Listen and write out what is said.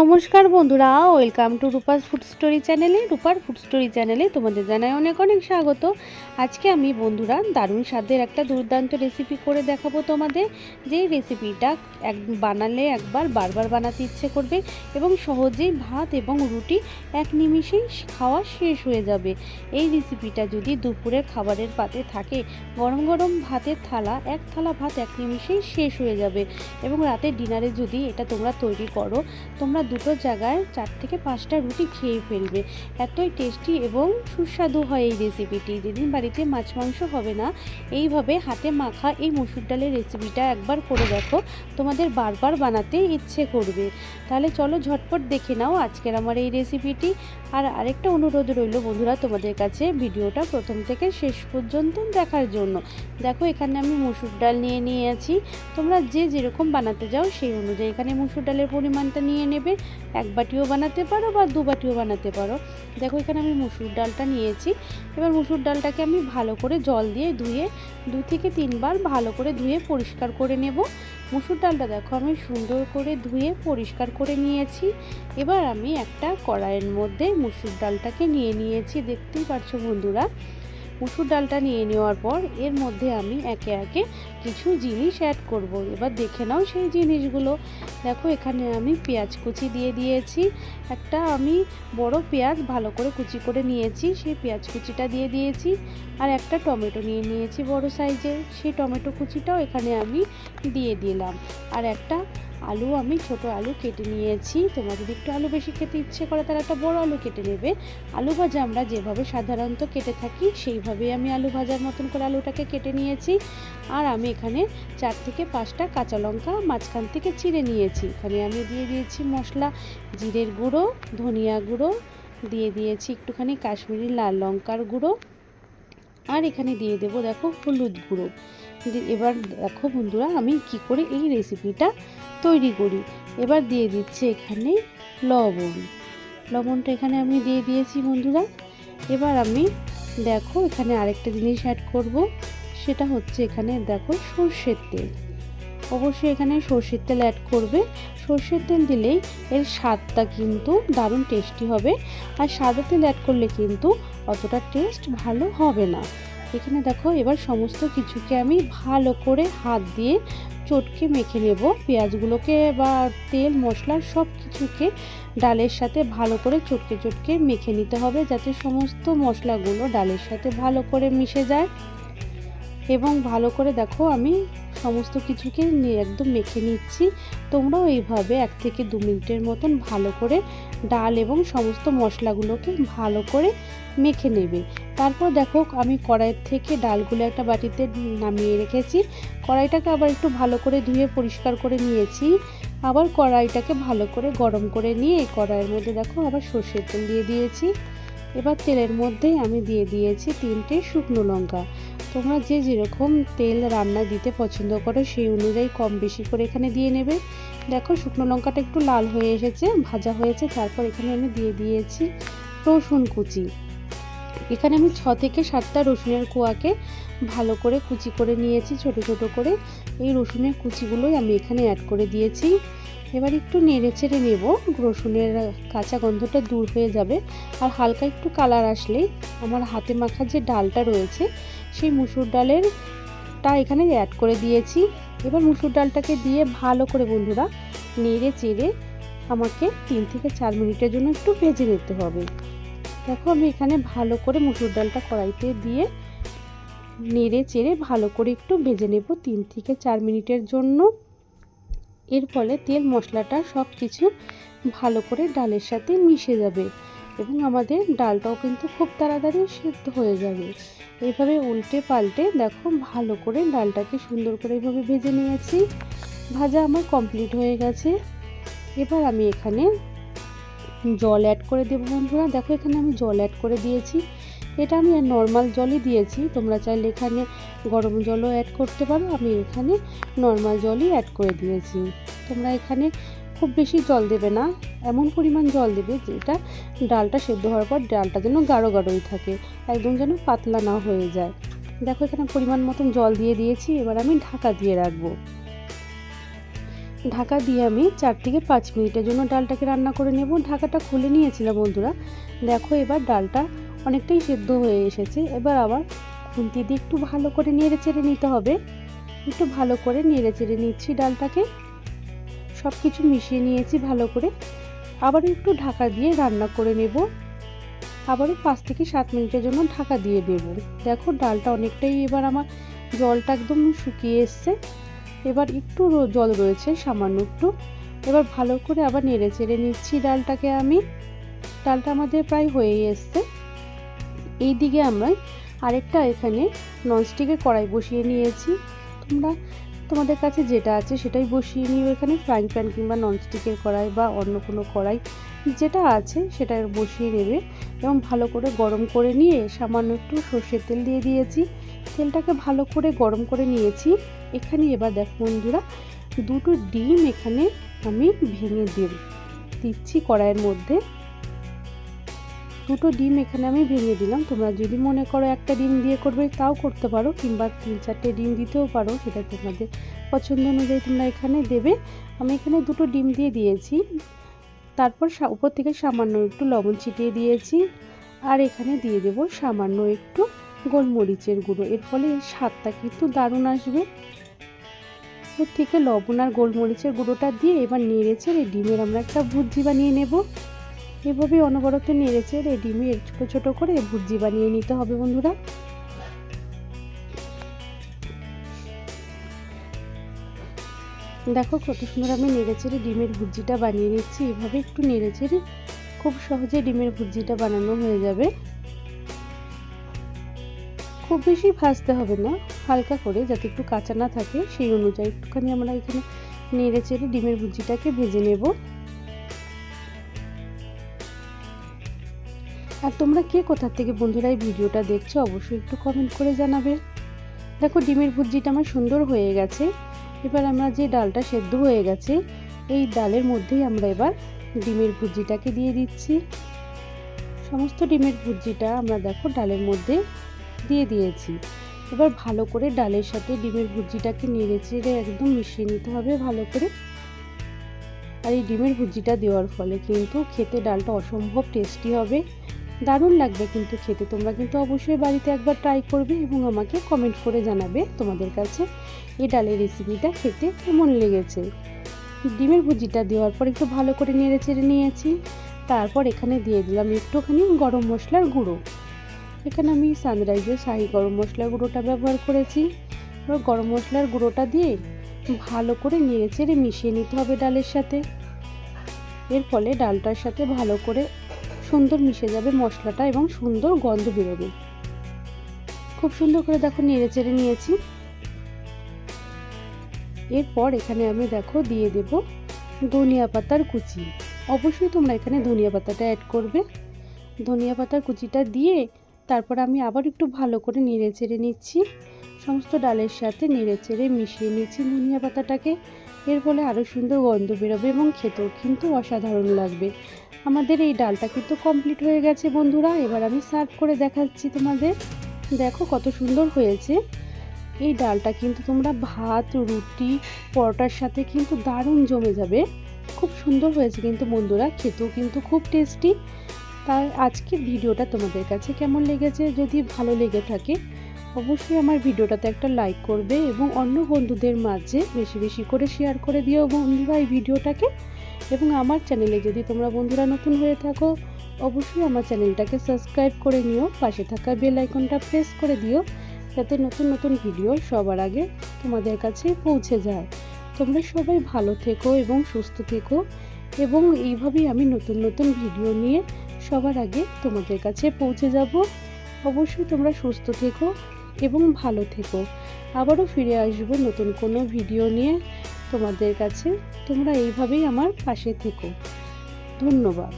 নমস্কার বন্ধুরা, welcome to Rupa's food story চ্যানেলে, রূপার ফুড স্টোরি চ্যানেলে তোমাদের জানাই অনেক অনেক স্বাগত। আজকে আমি বন্ধুরা দারুণ স্বাদের একটা দুর্দান্ত রেসিপি করে দেখাবো তোমাদের। যেই রেসিপিটা এক বানালে একবার, বারবার বানাতে ইচ্ছে করবে এবং সহজেই ভাত এবং রুটি এক নিমিষেই খাওয়া শেষ হয়ে যাবে। এই রেসিপিটা যদি দুপুরের খাবারের পাতে থাকে, গরম গরম ভাতের থালা, এক থালা ভাত এক নিমিষেই শেষ হয়ে যাবে। এবং রাতের ডিনারে যদি এটা তোমরা তৈরি করো, তোমরা দুটো জায়গায় চার থেকে পাঁচটা রুটি খেয়ে ফেলবে। এতই টেস্টি এবং সুস্বাদু হয় এই রেসিপিটি যেদিন বাড়িতে মাছ মাংস হবে না, এইভাবে হাতে মাখা এই মসুর ডালের রেসিপিটা একবার করে দেখো। তোমাদের বারবার বানাতে ইচ্ছে করবে। তাহলে চলো ঝটপট দেখে নাও আজকের আমার এই রেসিপিটি আর আরেকটা অনুরোধ রইল বন্ধুরা, তোমাদের কাছে ভিডিওটা প্রথম থেকে শেষ পর্যন্ত দেখার জন্য। দেখো, এখানে আমি মসুর ডাল নিয়ে নিয়েছি। তোমরা যে যেরকম বানাতে যাও, সেই অনুযায়ী এখানে মসুর ডালের পরিমাণটা নিয়ে নেবে। এক বাটিও বানাতে পারো বা দু বাটিও বানাতে পারো। দেখো, এখানে আমি মসুর ডালটা নিয়েছি। এবার মসুর ডালটাকে আমি ভালো করে জল দিয়ে ধুয়ে দু থেকে তিনবার ভালো করে ধুয়ে পরিষ্কার করে নেব। মসুর ডালটা দেখো আমি সুন্দর করে ধুয়ে পরিষ্কার করে নিয়েছি। এবার আমি একটা কড়াইয়ের মধ্যে মুসুর ডালটাকে নিয়ে নিয়েছি। দেখতেই পারছ বন্ধুরা মুসুর ডালটা নিয়ে নেওয়ার পর এর মধ্যে আমি একে একে কিছু জিনিস অ্যাড করব। এবার দেখে নাও সেই জিনিসগুলো। দেখো, এখানে আমি পেঁয়াজ কুচি দিয়ে দিয়েছি। একটা আমি বড় পেঁয়াজ ভালো করে কুচি করে নিয়েছি, সেই পেঁয়াজ কুচিটা দিয়ে দিয়েছি। আর একটা টমেটো নিয়ে নিয়েছি বড় সাইজের সেই টমেটো কুচিটাও এখানে আমি দিয়ে দিলাম। আর একটা আলু আমি ছোট আলু কেটে নিয়েছি। তোমরা যদি একটু আলু বেশি খেতে ইচ্ছে করে, তাহলে একটা বড় আলু কেটে নেবে। আলু ভাজা আমরা যেভাবে সাধারণত কেটে থাকি, সেইভাবেই আমি আলু ভাজার মতন করে আলুটাকে কেটে নিয়েছি। আর আমি এখানে চার থেকে পাঁচটা কাঁচা লঙ্কা মাঝখান থেকে চিড়ে নিয়েছি। এখানে আমি দিয়ে দিয়েছি মশলা, জিরের গুঁড়ো, ধনিয়া গুঁড়ো, দিয়ে দিয়েছি একটুখানি কাশ্মীরি লাল লঙ্কার গুঁড়ো। আর এখানে দিয়ে দেব, দেখো, হলুদ গুঁড়ো। এবার দেখো বন্ধুরা, আমি কি করে এই রেসিপিটা তৈরি করি? এবার দিয়ে দিচ্ছে এখানে লবণ। লবণটা এখানে আমি দিয়ে দিয়েছি বন্ধুরা। এবার আমি দেখো, এখানে আরেকটা জিনিস অ্যাড করব। সেটা হচ্ছে এখানে দেখো সর্ষের তেল। অবশ্যই এখানে সর্ষের তেল অ্যাড করবে। সর্ষের তেল দিলেই এর স্বাদটা কিন্তু দারুণ টেস্টি হবে। আর সাদা তেল অ্যাড করলে কিন্তু অতটা টেস্ট ভালো হবে না। এখানে দেখো, এবার সমস্ত কিছুকে আমি ভালো করে হাত দিয়ে চটকে মেখে নেব। পেঁয়াজগুলোকে বা তেল, মশলা সব কিছুকে ডালের সাথে ভালো করে চটকে চটকে মেখে নিতে হবে যাতে সমস্ত মশলাগুলো ডালের সাথে ভালো করে মিশে যায়। এবং ভালো করে দেখো আমি সমস্ত কিছুকে একদম মেখে নিচ্ছি। তোমরাও এইভাবে এক থেকে দু মিনিটের মতন ভালো করে ডাল এবং সমস্ত মশলাগুলোকে ভালো করে মেখে নেবে। তারপর দেখো আমি কড়াইয়ের থেকে ডালগুলো একটা বাটিতে নামিয়ে রেখেছি। কড়াইটাকে আবার একটু ভালো করে ধুয়ে পরিষ্কার করে নিয়েছি। আবার কড়াইটাকে ভালো করে গরম করে নিয়ে এই কড়াইয়ের মধ্যে দেখো আবার সর্ষের তেল দিয়ে দিয়েছি। এবার তেলের মধ্যেই আমি দিয়ে দিয়েছি তিনটে শুকনো লঙ্কা। তোমরা যে যেরকম তেল রান্না দিতে পছন্দ করো সেই অনুযায়ী কম বেশি করে এখানে দিয়ে নেবে। দেখো শুকনো লঙ্কাটা একটু লাল হয়ে এসেছে, ভাজা হয়েছে, তারপর এখানে আমি দিয়ে দিয়েছি রসুন কুচি। এখানে আমি ছ থেকে সাতটা রসুনের কোয়াকে ভালো করে কুচি করে নিয়েছি, ছোট ছোট করে। এই রসুনের কুচিগুলোই আমি এখানে অ্যাড করে দিয়েছি। এবার একটু নেড়ে চেড়ে নেব। রসুনের কাঁচা গন্ধটা দূর হয়ে যাবে। আর হালকা একটু কালার আসলেই আমার হাতে মাখা যে ডালটা রয়েছে, সেই মুসুর ডালেরটা এখানে অ্যাড করে দিয়েছি। এবার মুসুর ডালটাকে দিয়ে ভালো করে বন্ধুরা নেড়ে চেড়ে আমাকে তিন থেকে চার মিনিটের জন্য একটু ভেজে নিতে হবে। দেখো আমি এখানে ভালো করে মুসুর ডালটা কড়াইতে দিয়ে নেড়ে চেড়ে ভালো করে একটু ভেজে নেব। তিন থেকে চার মিনিটের জন্য এর ফলে তেল মশলাটা সব কিছু ভালো করে ডালের সাথে মিশে যাবে এবং আমাদের ডালটাও কিন্তু খুব তাড়াতাড়ি সেদ্ধ হয়ে যাবে। এইভাবে উল্টে পাল্টে দেখো ভালো করে ডালটাকে সুন্দর করে এইভাবে ভেজে নিয়েছি। ভাজা আমার কমপ্লিট হয়ে গেছে। এবার আমি এখানে জল অ্যাড করে দেবো বন্ধুরা। দেখো এখানে আমি জল অ্যাড করে দিয়েছি। এটা আমি আর নর্মাল জলই দিয়েছি। তোমরা চাইলে এখানে গরম জলও অ্যাড করতে পারো। আমি এখানে নর্মাল জলই অ্যাড করে দিয়েছি। তোমরা এখানে খুব বেশি জল দেবে না। এমন পরিমাণ জল দেবে যেটা ডালটা সেদ্ধ হওয়ার পর ডালটা যেন গাঢ় গাঢ়ই থাকে, একদম যেন পাতলা না হয়ে যায়। দেখো এখানে পরিমাণ মতন জল দিয়ে দিয়েছি। এবার আমি ঢাকা দিয়ে রাখব। ঢাকা দিয়ে আমি চার থেকে পাঁচ মিনিটের জন্য ডালটাকে রান্না করে নেব। ঢাকাটা খুলে নিয়েছিলাম বন্ধুরা। দেখো এবার ডালটা অনেকটাই সেদ্ধ হয়ে এসেছে। এবার আবার খুন্তি দিয়ে একটু ভালো করে নেড়ে চেড়ে নিতে হবে। একটু ভালো করে নেড়ে চেড়ে নিচ্ছি ডালটাকে। সব কিছু মিশিয়ে নিয়েছি ভালো করে। আবার একটু ঢাকা দিয়ে রান্না করে নেব। আবারও পাঁচ থেকে সাত মিনিটের জন্য ঢাকা দিয়ে দেব। দেখো ডালটা অনেকটাই এবার আমার জলটা একদম শুকিয়ে এসছে। এবার একটু জল রয়েছে সামান্য একটু। এবার ভালো করে আবার নেড়ে চেড়ে নিচ্ছি ডালটাকে আমি। ডালটা আমাদের প্রায় হয়েই এসছে। এই দিকে আমরা আরেকটা এখানে ননস্টিকের কড়াই বসিয়ে নিয়েছি। তোমরা, তোমাদের কাছে যেটা আছে সেটাই বসিয়ে নিও এখানে, ফ্রাইং প্যান কিংবা ননস্টিকের কড়াই বা অন্য কোনো কড়াই যেটা আছে সেটা বসিয়ে নেবে এবং ভালো করে গরম করে নিয়ে সামান্য একটু সর্ষের তেল দিয়ে দিয়েছি। তেলটাকে ভালো করে গরম করে নিয়েছি। এখানে এবার দেখো বন্ধুরা, দুটো ডিম এখানে আমি ভেঙে দেব। দিচ্ছি কড়াইয়ের মধ্যে। দুটো ডিম এখানে আমি ভেঙে দিলাম। তোমরা যদি মনে করো একটা ডিম দিয়ে করবে, তাও করতে পারো, কিংবা তিন চারটে ডিম দিতেও পারো, সেটা তোমাদের পছন্দ অনুযায়ী তোমরা এখানে দেবে। আমি এখানে দুটো ডিম দিয়ে দিয়েছি। তারপর উপর থেকে সামান্য একটু লবণ ছিটিয়ে দিয়েছি। আর এখানে দিয়ে দেব সামান্য একটু গোলমরিচের গুঁড়ো। এর ফলে স্বাদটা কিন্তু দারুণ আসবে। এর থেকে লবণ আর গোলমরিচের গুঁড়োটা দিয়ে এবার নেড়েছে এই ডিমের আমরা একটা ভুজি বানিয়ে নেব। এভাবে অনবরত নেড়েছে ডিমের ছোটো ছোটো করে ভুজি বানিয়ে নিতে হবে বন্ধুরা। দেখো কত সুন্দর আমি নেড়েচেড়ে ডিমের ভুজিটা বানিয়ে নিচ্ছি। এভাবে একটু নেড়েচেড়ে খুব সহজে ডিমের ভুজিটা বানানো হয়ে যাবে। খুব বেশি ভাজতে হবে না, হালকা করে যাতে একটু কাঁচা না থাকে। সেই অনুযায়ী একটুখানি আমরা এখানে নেড়ে চেড়ে ডিমের ভুজিটাকে ভেজে নেব। আর তোমরা কে কোথার থেকে বন্ধুরা এই ভিডিওটা দেখছ, অবশ্যই একটু কমেন্ট করে জানাবে। দেখো, ডিমের ভুজিটা আমার সুন্দর হয়ে গেছে। এবার আমরা যে ডালটা সেদ্ধ হয়ে গেছে, এই ডালের মধ্যেই আমরা এবার ডিমের ভুজিটাকে দিয়ে দিচ্ছি। সমস্ত ডিমের ভুজিটা আমরা দেখো ডালের মধ্যে দিয়ে দিয়েছি। এবার ভালো করে ডালের সাথে ডিমের ভুজিটাকে নেড়ে চেড়ে একদম মিশিয়ে নিতে হবে ভালো করে। আর এই ডিমের ভুজিটা দেওয়ার ফলে কিন্তু খেতে ডালটা অসম্ভব টেস্টি হবে। দারুণ লাগবে কিন্তু খেতে। তোমরা কিন্তু অবশ্যই বাড়িতে একবার ট্রাই করবে এবং আমাকে কমেন্ট করে জানাবে তোমাদের কাছে এই ডালের রেসিপিটা খেতে কেমন লেগেছে। ডিমের ভুজিটা দেওয়ার পর একটু ভালো করে নেড়ে চেড়ে নিয়েছি। তারপর এখানে দিয়ে দিলাম একটুখানি গরম মশলার গুঁড়ো। এখানে আমি সানরাইজের শাহি গরম মশলার গুঁড়োটা ব্যবহার করেছি। এবার গরম মশলার গুঁড়োটা দিয়ে ভালো করে নেড়ে চেড়ে মিশিয়ে নিতে হবে ডালের সাথে। এর ফলে ডালটার সাথে ভালো করে সুন্দর মিশে যাবে মশলাটা এবং সুন্দর গন্ধ বেরোবে। খুব সুন্দর করে দেখো নেড়ে চেড়ে নিয়েছি। এরপর এখানে আমি দেখো দিয়ে দেব ধনিয়া পাতার কুচি। অবশ্যই তোমরা এখানে ধনিয়া পাতাটা অ্যাড করবে। ধনিয়া পাতার কুচিটা দিয়ে তারপর আমি আবার একটু ভালো করে নেড়ে চেড়ে নিচ্ছি। সমস্ত ডালের সাথে নেড়ে চেড়ে মিশিয়ে নিচ্ছি ধনিয়া পাতাটাকে। এর ফলে আরও সুন্দর গন্ধ বেরোবে এবং খেতেও কিন্তু অসাধারণ লাগবে। আমাদের এই ডালটা কিন্তু কমপ্লিট হয়ে গেছে বন্ধুরা। এবার আমি সার্ভ করে দেখাচ্ছি তোমাদের। দেখো কত সুন্দর হয়েছে। এই ডালটা কিন্তু তোমরা ভাত, রুটি, পরোটার সাথে কিন্তু দারুণ জমে যাবে। খুব সুন্দর হয়েছে কিন্তু বন্ধুরা। খেতেও কিন্তু খুব টেস্টি তাই আজকের ভিডিওটা তোমাদের কাছে কেমন লেগেছে? যদি ভালো লেগে থাকে অবশ্যই আমার ভিডিওটাতে একটা লাইক করবে এবং অন্য বন্ধুদের মাঝে বেশি বেশি করে শেয়ার করে দিও বন্ধুরা এই ভিডিওটাকে। এবং আমার চ্যানেলে যদি তোমরা বন্ধুরা নতুন হয়ে থাকো, অবশ্যই আমার চ্যানেলটাকে সাবস্ক্রাইব করে নিও, পাশে থাকা বেল আইকনটা প্রেস করে দিও, যাতে নতুন নতুন ভিডিও সবার আগে তোমাদের কাছে পৌঁছে যায়। তোমরা সবাই ভালো থেকো এবং সুস্থ থেকো, এবং এইভাবেই আমি নতুন নতুন ভিডিও নিয়ে সবার আগে তোমাদের কাছে পৌঁছে যাব। অবশ্যই তোমরা সুস্থ থেকো এবং ভালো থেকো। আবারও ফিরে আসব নতুন কোনো ভিডিও নিয়ে। তোমাদের কাছে তোমরা এইভাবেই আমার পাশে থেকো। ধন্যবাদ।